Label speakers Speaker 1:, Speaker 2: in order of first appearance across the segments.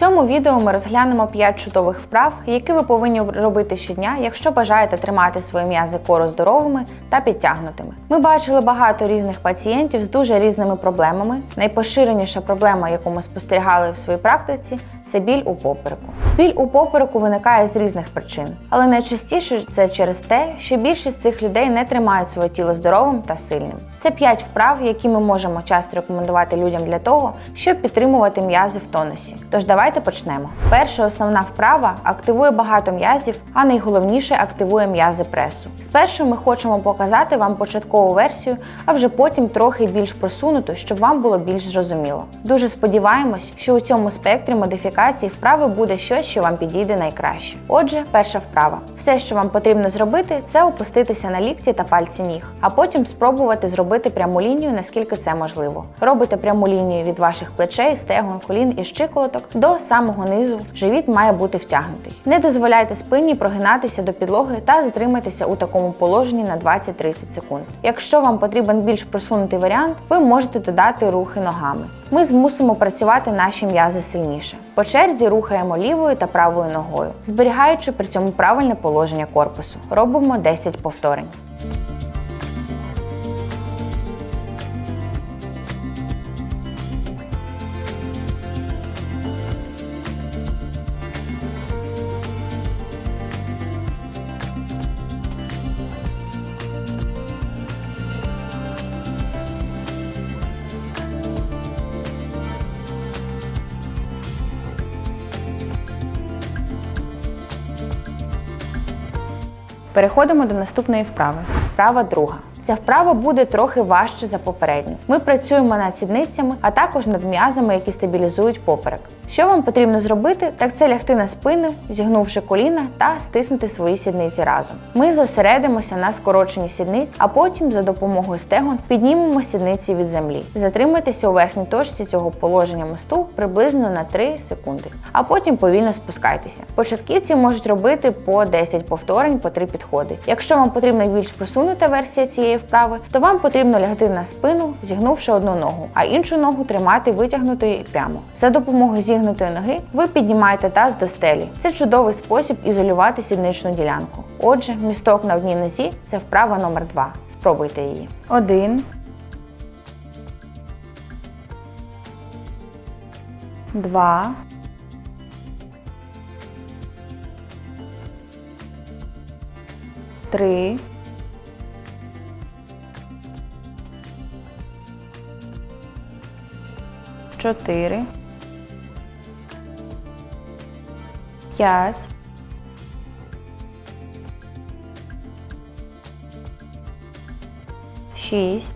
Speaker 1: цьому відео ми розглянемо 5 чудових вправ, які ви повинні робити щодня, якщо бажаєте тримати свої м'язи кору здоровими та підтягнутими. Ми бачили багато різних пацієнтів з дуже різними проблемами. Найпоширеніша проблема, яку ми спостерігали в своїй практиці, це біль у попереку. Біль у попереку виникає з різних причин, але найчастіше це через те, що більшість цих людей не тримають своє тіло здоровим та сильним. Це 5 вправ, які ми можемо часто рекомендувати людям для того, щоб підтримувати м'язи в тонусі. Тож давайте почнемо. Перша основна вправа активує багато м'язів, а найголовніше активує м'язи пресу. Спершу ми хочемо показати вам початкову версію, а вже потім трохи більш просунуту, щоб вам було більш зрозуміло. Дуже сподіваємось, що у цьому спектрі модифікації вправи буде щось, що вам підійде найкраще. Отже, перша вправа. Все, що вам потрібно зробити, це опуститися на лікті та пальці ніг, а потім спробувати зробити пряму лінію, наскільки це можливо. Робите пряму лінію від ваших плечей, стегон, колін і щиколоток до самого низу. Живіт має бути втягнутий. Не дозволяйте спині прогинатися до підлоги та затримайтеся у такому положенні на 20-30 секунд. Якщо вам потрібен більш просунутий варіант, ви можете додати рухи ногами. Ми змусимо працювати наші м'язи сильніше. По черзі рухаємо лівою та правою ногою, зберігаючи при цьому правильне положення корпусу. Робимо 10 повторень. Переходимо до наступної вправи. Вправа друга. Ця вправа буде трохи важче за попередню. Ми працюємо над сідницями, а також над м'язами, які стабілізують поперек. Що вам потрібно зробити, так це лягти на спину, зігнувши коліна та стиснути свої сідниці разом. Ми зосередимося на скороченні сідниць, а потім за допомогою стегон піднімемо сідниці від землі. Затримайтеся у верхній точці цього положення мосту приблизно на 3 секунди, а потім повільно спускайтеся. Початківці можуть робити по 10 повторень по 3 підходи. Якщо вам потрібна більш просунута версія цієї вправи, то вам потрібно лягти на спину, зігнувши одну ногу, а іншу ногу тримати витягнутою прямо. За допомогою зігнутої ноги ви піднімаєте таз до стелі. Це чудовий спосіб ізолювати сідничну ділянку. Отже, місток на одній нозі це вправа номер 2 Спробуйте її. Один. Два. Три. Чотири. П'ять. Шість.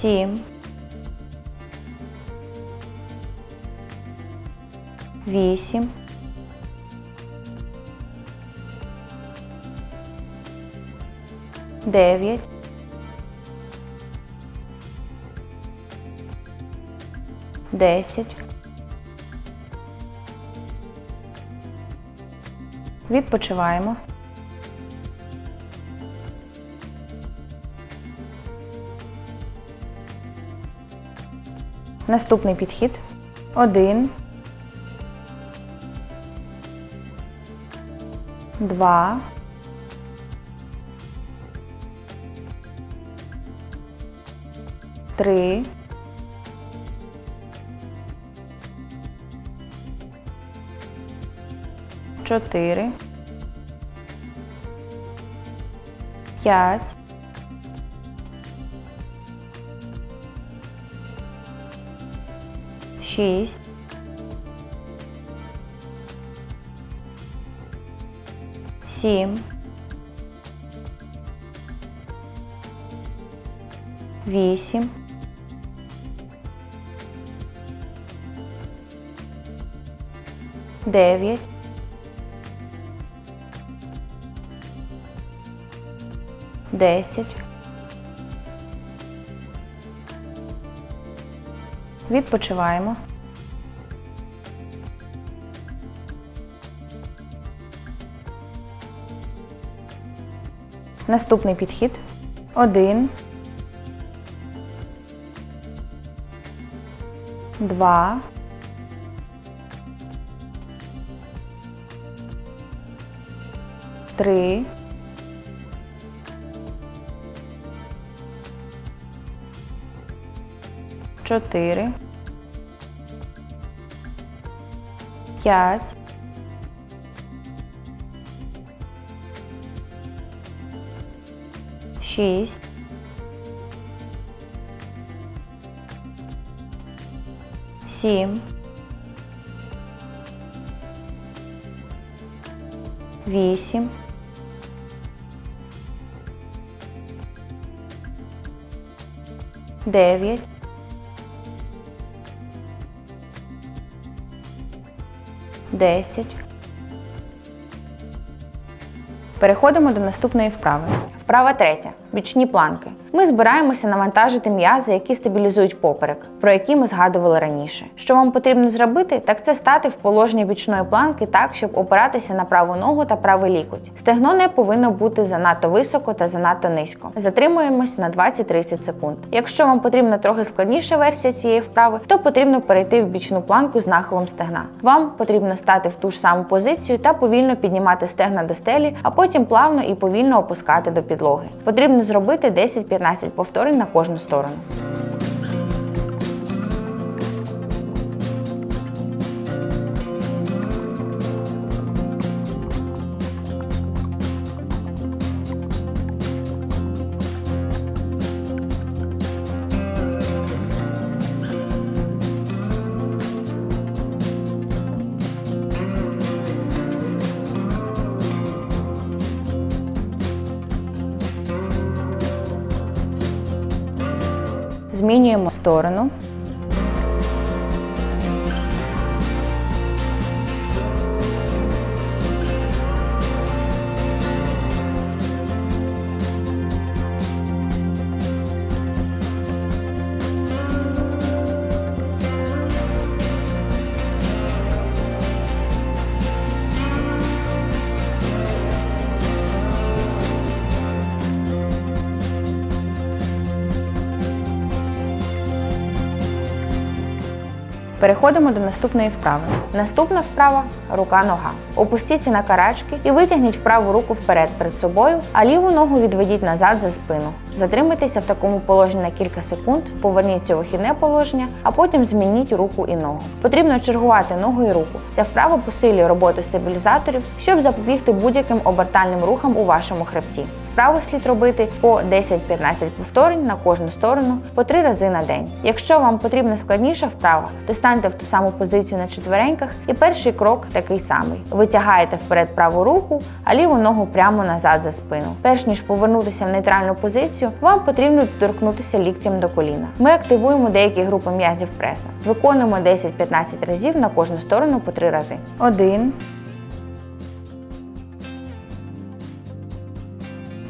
Speaker 1: Сім. Вісім. Дев'ять. Десять. Відпочиваємо. Наступний підхід. Один. Два. Три. Чотири. П'ять. Шість. Сім. Вісім. Дев'ять. Десять. Відпочиваємо. Наступний підхід. Один. два, три, чотири, п'ять, шість, сім, вісім, дев'ять, десять. Переходимо до наступної вправи. Вправа третя. Бічні планки. Ми збираємося навантажити м'язи, які стабілізують поперек, про які ми згадували раніше. Що вам потрібно зробити, так це стати в положенні бічної планки так, щоб опиратися на праву ногу та правий лікоть. Стегно не повинно бути занадто високо та занадто низько. Затримуємось на 20-30 секунд. Якщо вам потрібна трохи складніша версія цієї вправи, то потрібно перейти в бічну планку з нахилом стегна. Вам потрібно стати в ту ж саму позицію та повільно піднімати стегна до стелі, а потім плавно і повільно опускати до підлоги. Потрібно зробити 10-15 повторень на кожну сторону. Сторону. Переходимо до наступної вправи. Наступна вправа рука-нога. Опустіться на карачки і витягніть праву руку вперед перед собою, а ліву ногу відведіть назад за спину. Затримайтеся в такому положенні на кілька секунд, поверніться у вихідне положення, а потім змініть руку і ногу. Потрібно чергувати ногу і руку. Ця вправа посилює роботу стабілізаторів, щоб запобігти будь-яким обертальним рухам у вашому хребті. Вправу слід робити по 10-15 повторень на кожну сторону по 3 рази на день. Якщо вам потрібна складніша вправа, то станьте в ту саму позицію на четвереньках, і перший крок такий самий: витягаєте вперед праву руку, а ліву ногу прямо назад за спину. Перш ніж повернутися в нейтральну позицію, вам потрібно доторкнутися ліктем до коліна. Ми активуємо деякі групи м'язів преса. Виконуємо 10-15 разів на кожну сторону по 3 рази. Один.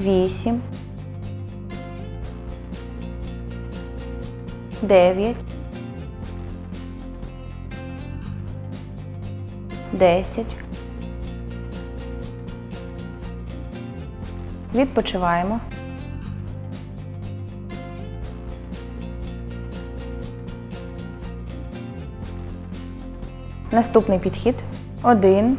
Speaker 1: Вісім. Дев'ять. Десять. Відпочиваємо. Наступний підхід. Один.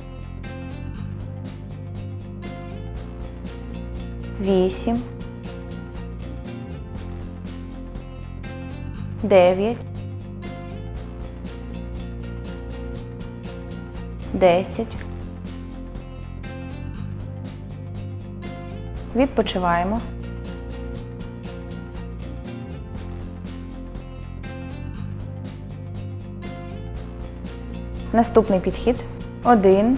Speaker 1: Вісім. Дев'ять. 10. Відпочиваємо. Наступний підхід. Один.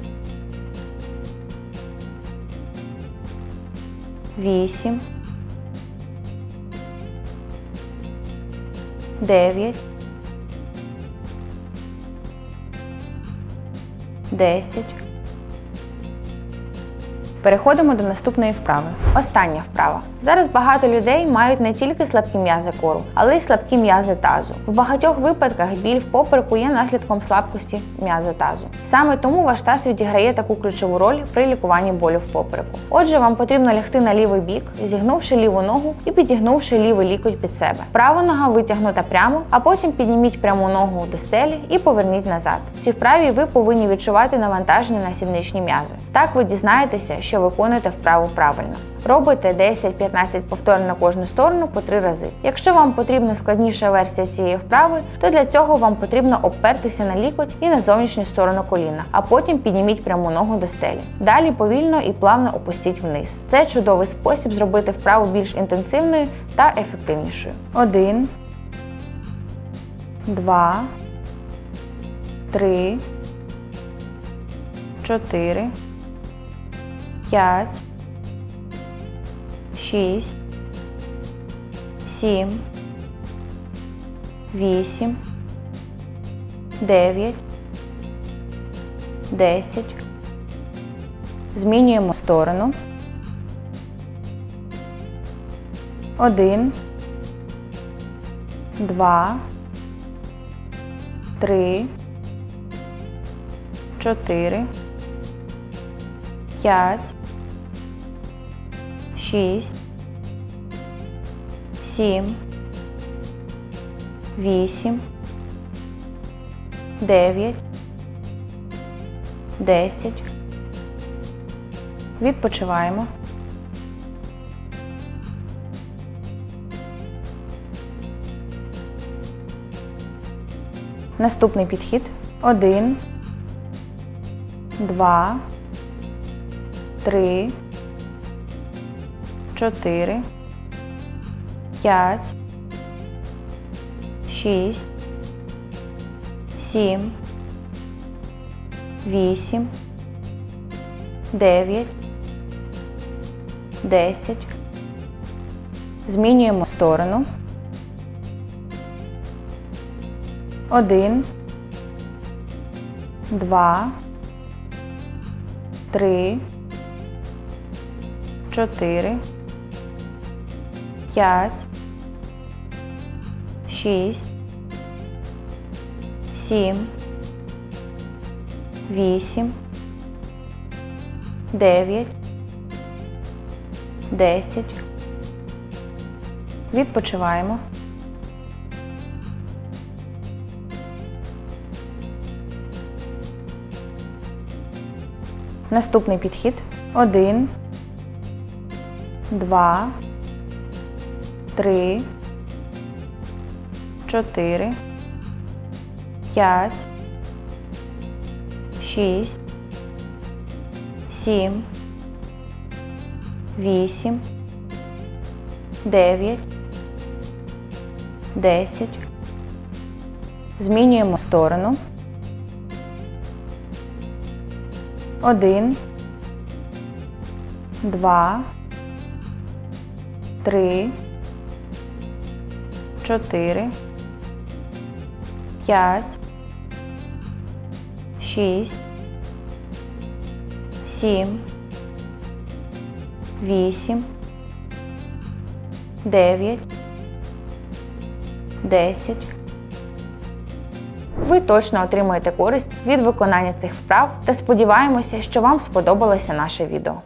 Speaker 1: Вісім. Дев'ять. Десять. Переходимо до наступної вправи. Остання вправа. Зараз багато людей мають не тільки слабкі м'язи кору, але й слабкі м'язи тазу. В багатьох випадках біль в попереку є наслідком слабкості м'язи тазу. Саме тому ваш таз відіграє таку ключову роль при лікуванні болю в попереку. Отже, вам потрібно лягти на лівий бік, зігнувши ліву ногу і підігнувши лівий лікоть під себе. Права нога витягнута прямо, а потім підніміть пряму ногу до стелі і поверніть назад. В цій вправі ви повинні відчувати навантаження на сідничні м'язи. Так ви дізнаєтеся, що виконуєте вправу правильно. Робите 10-15 повторень на кожну сторону по 3 рази. Якщо вам потрібна складніша версія цієї вправи, то для цього вам потрібно обпертися на лікоть і на зовнішню сторону коліна, а потім підніміть пряму ногу до стелі. Далі повільно і плавно опустіть вниз. Це чудовий спосіб зробити вправу більш інтенсивною та ефективнішою. Один, два, три, чотири, п'ять. 6, 7, 8, 9, 10. Змінюємо сторону. 1, 2, 3, 4, 5, 6, 7, 8, 9, 10. Відпочиваємо. Наступний підхід. Один, два, три, чотири, п'ять, шість, сім, вісім, дев'ять, десять. Змінюємо сторону. Один, два, три, чотири. 5, 6, 7, 8, 9, 10. Відпочиваємо. Наступний підхід. Один, два три, чотири, п'ять, шість, сім, вісім, дев'ять, десять. Змінюємо сторону. Один, два, три чотири, п'ять, шість, сім, вісім, дев'ять, десять. Ви точно отримаєте користь від виконання цих вправ та сподіваємося, що вам сподобалося наше відео.